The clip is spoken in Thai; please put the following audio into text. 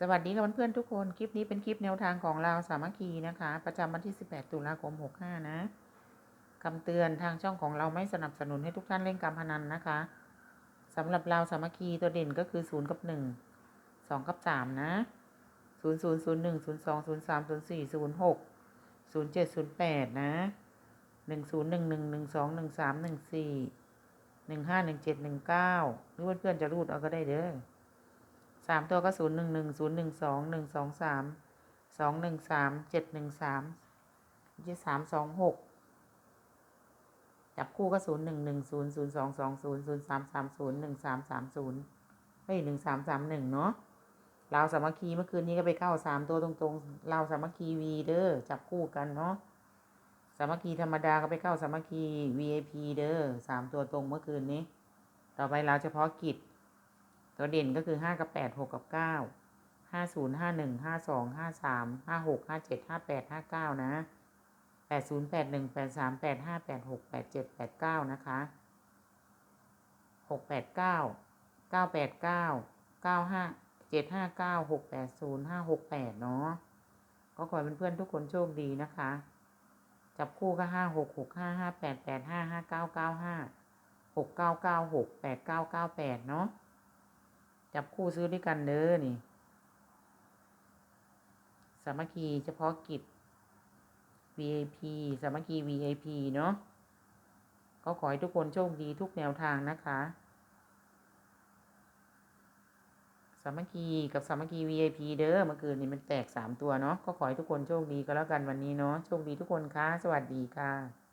สวัสดีค่ะเพื่อนๆทุกคน คลิปนี้เป็นคลิปแนวทางของเราสามัคคีนะคะ ประจำวันที่ 18 ตุลาคม 65 นะคำเตือนทางช่องของเราไม่สนับสนุนให้ทุกท่านเล่นการพนันนะคะสำหรับเราสามัคคีตัวเด่นก็คือ 0 กับ 1 2 กับ 3 นะ 0 0 0 1 0 2 0 3 0 4 0 6 0 7 0 8 นะ 1 0 1 1 1 2 1 3 1 4 1 5 1 7 1 9 หรือเพื่อนๆจะรูดเอาก็ได้เด้อ สามตัวก็ศูนย์หนึ่งหนึ่งศูนย์หนึ่งสองหนึ่งสองสามสองหนึ่งสามเจ็ดหนึ่งสามยี่สามสองหกจับคู่ก็ศูนย์หนึ่งหนึ่งศูนย์ศูนย์สองสองศูนย์ศูนย์สามสามศูนย์หนึ่งสามสามศูนย์เฮ้ยหนึ่งสามสามหนึ่งเนาะลาวสามัคคีเมื่อคืนนี้ก็ไปเข้าสามตัวตรงๆลาวสามัคคีวีเด้อจับคู่กันเนาะสามัคคีธรรมดาก็ไปเข้าสามัคคี VIP เด้อสามตัวตรงเมื่อคืนนี้ ต่อไปลาวเฉพาะกิจ ตัวเด่นก็คือห้ากับแปดหกกับเก้าห้าศูนย์ห้าหนึ่งห้าสองห้าสามห้าหกห้าเจ็ดห้าแปดห้าเก้านะแปดศูนย์แปดหนึ่งแปดสามแปดห้าแปดหกแปดเจ็ดแปดเก้านะคะหกแปดเก้าเก้าแปดเก้าเก้าห้าเจ็ดห้าเก้าหกแปดศูนย์ห้าหกแปดเนาะก็ขอให้เพื่อนๆทุกคนโชคดีนะคะ จับคู่ก็ห้าหกหกห้าห้าแปดแปดห้าห้าเก้าเก้าห้าหกเก้าเก้าหกแปดเก้าเก้าแปดเนาะ จับคู่ซื้อด้วยกันเด้อนี่ สามัคคีเฉพาะกิจ VIP สามัคคี VIP เนาะก็ขอให้ทุกคนโชคดีทุกแนวทางนะคะ สามัคคีกับสามัคคี VIP เด้อเมื่อคืนนี้มันแตกสามตัวเนาะก็ขอให้ทุกคนโชคดีก็แล้วกันวันนี้เนาะโชคดีทุกคนค่ะสวัสดีค่ะ